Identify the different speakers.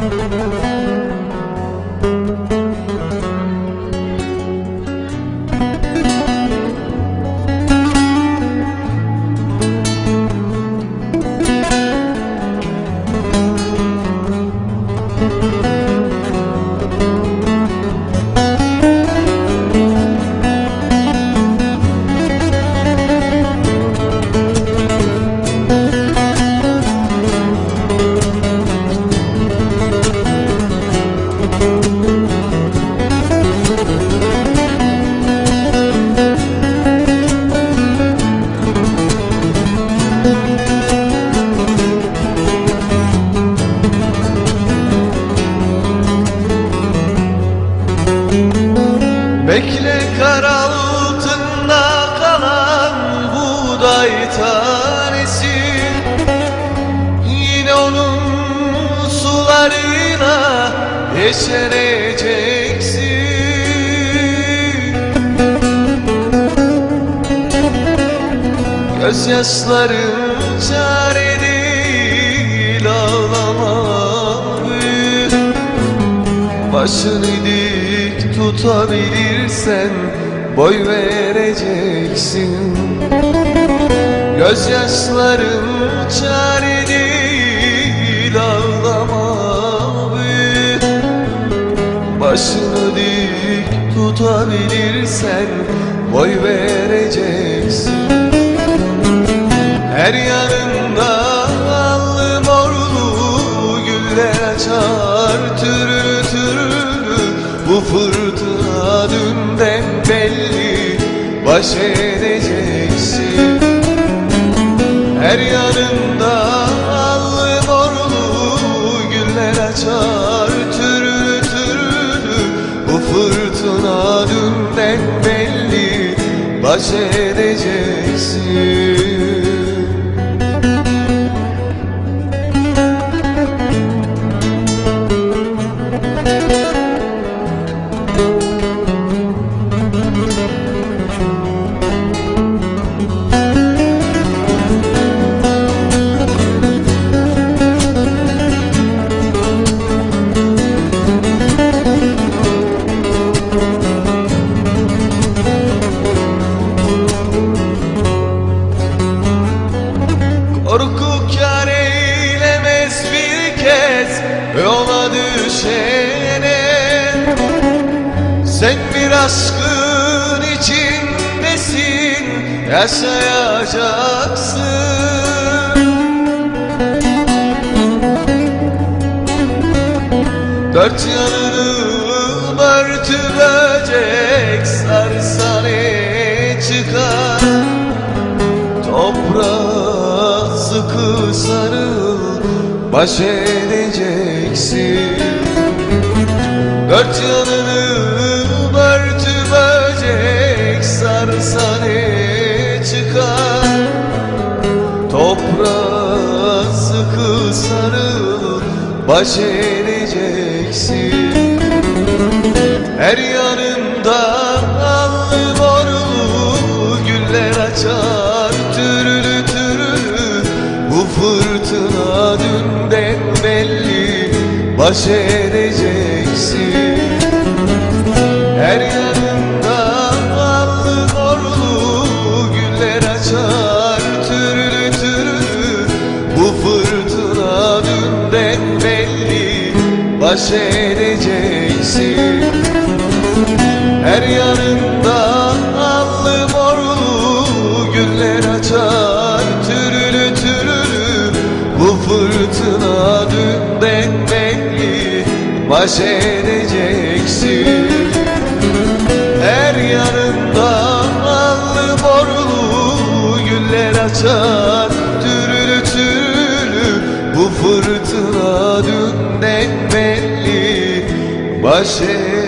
Speaker 1: Müzik Bekle kar kalan buğday tanesi. Yine onun sularıyla yeşereceksin Gözyaşların çare değil ağlamam büyük Başın idi tutabilirsen boy vereceksin. Gözyaşların çare değil ağlama büyük Başını dik tutabilirsen boy vereceksin. Her yanında belli baş edeceksin. Her yanında allı morlu güller açar türlü türlü Bu fırtına dünden belli baş edeceksin. Korku yola düşene Sen bir aşkın içindesin yaşayacaksın. Dört yanını örtü böcek sarsa ne çıkar. Toprağa sıkı sarıl baş edeceksin. Dört yanını böcek sarsa ne çıkar? Toprağa sıkı sarıl baş edeceksin. Her yanında fırtına dünden belli baş edeceksin Her yanında allı morlu güller açar türlü türlü. Bu fırtına dünden belli baş edeceksin Her yanında baş edeceksin. Her yanında allı morlu güller açar. Türlü türlü bu fırtına dünden belli. Baş edeceksin